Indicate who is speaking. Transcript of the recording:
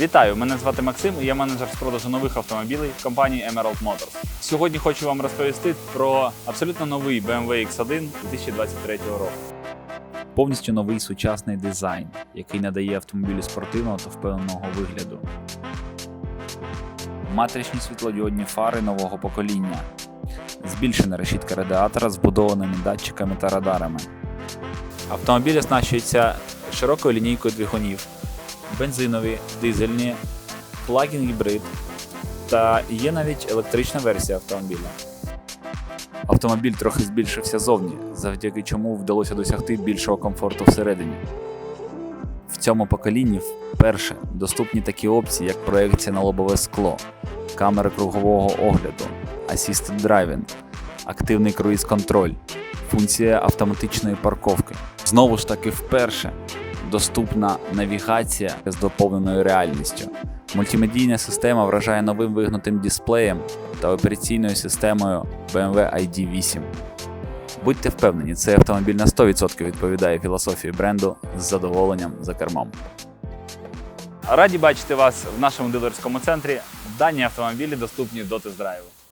Speaker 1: Вітаю! Мене звати Максим і я менеджер з продажу нових автомобілів компанії Emerald Motors. Сьогодні хочу вам розповісти про абсолютно новий BMW X1 2023 року. Повністю новий сучасний дизайн, який надає автомобілю спортивного та впевненого вигляду. Матричні світлодіодні фари нового покоління. Збільшена решітка радіатора з вбудованими датчиками та радарами. Автомобіль оснащується широкою лінійкою двигунів, бензинові, дизельні, плагін гібрид та є навіть електрична версія автомобіля. Автомобіль трохи збільшився зовні, завдяки чому вдалося досягти більшого комфорту всередині. В цьому поколінні вперше доступні такі опції, як проекція на лобове скло, камери кругового огляду, Assisted Driving, активний круїз-контроль, функція автоматичної парковки. Знову ж таки, вперше доступна навігація з доповненою реальністю. Мультимедійна система вражає новим вигнутим дисплеєм та операційною системою BMW ID8. Будьте впевнені, цей автомобіль на 100% відповідає філософії бренду з задоволенням за кермом. Раді бачити вас в нашому дилерському центрі. Дані автомобілі доступні до тест-драйву.